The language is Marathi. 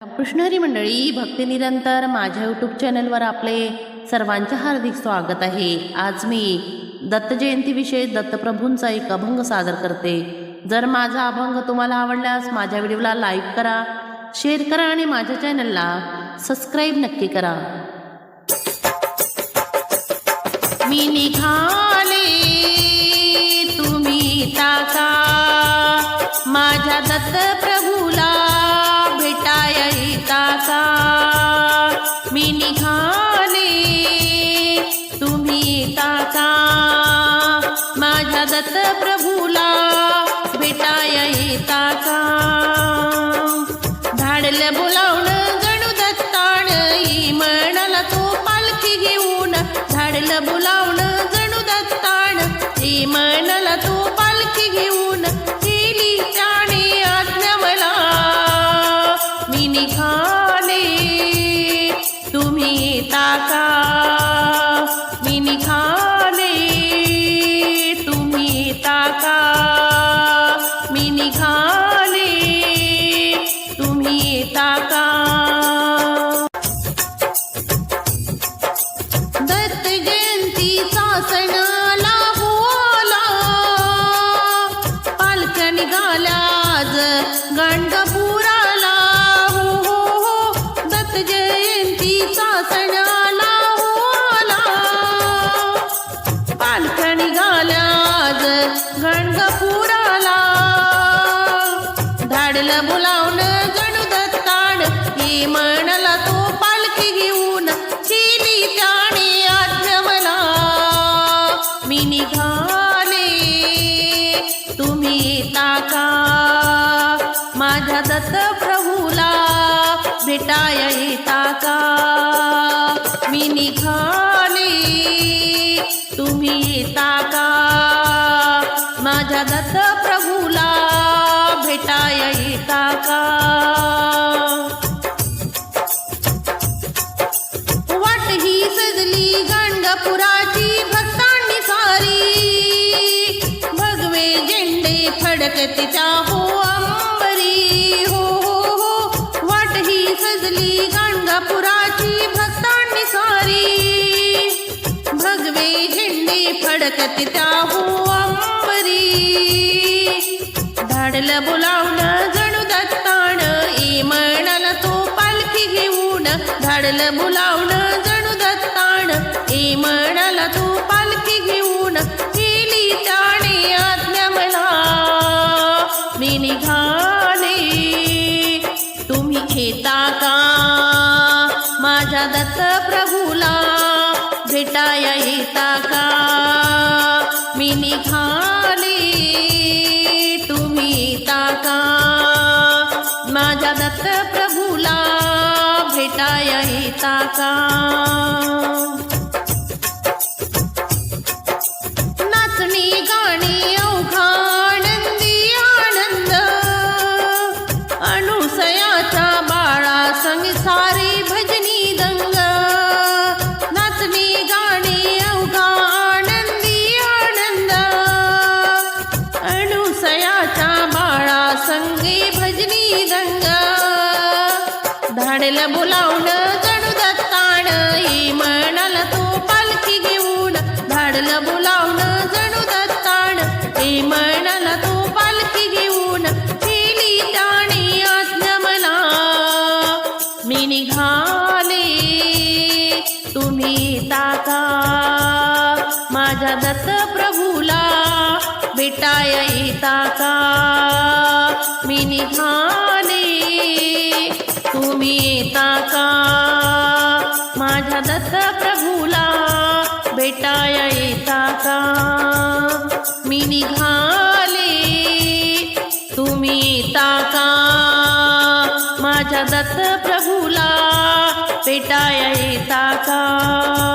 कृष्णहरी मंडळी भक्ती निरंतर माझ्या यूट्यूब चॅनलवर आपले सर्वांचे हार्दिक स्वागत आहे. आज मी दत्त जयंतीविषयी दत्तप्रभूंचा एक अभंग सादर करते. जर माझा अभंग तुम्हाला आवडल्यास माझ्या व्हिडिओला लाईक करा शेअर करा आणि माझ्या चॅनलला सबस्क्राईब नक्की करा. मी निघाले माझ्या प्रभूला भेटाय टाका गाणगापुराला हो हो हो. दत्त जयंतीचा सणाला हो बोला पालखणी निघाल्या आज गणगपुराला माझ्या दत्त प्रभूला भेटाय येताचा. मी निघाले तुम्ही टाका माझ्या दत्त प्रभूला भेटाय टाका वाट ही सजली गंडपुराची भक्तांनी सारी. भगवे झेंडे फडकत तिच्या हो भगवे झेंडे फडकत त्याहू अंबरी. धाडलं बोलावणं जणू दत्ताण ए म्हणाला तो पालखी घेऊन. धाडलं बोलावणं जणू दत्ताण ए म्हणाला तो पालखी घेऊन. केली त्याने आज्ञा मला मी निघाले. तुम्ही येता का? माझ्या दत्त येता का? मी निघाली तुम्ही ताका माझ्या दत्त प्रभूला भेटाय येता का? धाडलं बुलावण जणू दत्ताण. हे म्हणाल तो पालखी घेऊन. धाडलं बुलावण जणू दत्ताण. हे म्हणाला तो पालखी घेऊन. केली त्याने आज्ञा मला. मी निघाले. तुम्ही ताका. माझ्या दत्त प्रभूला भेटाय ताका. मी निघा आता का मी निघाले. तुम्ही ताका. माझ्या दत्त प्रभूला भेटाय येता का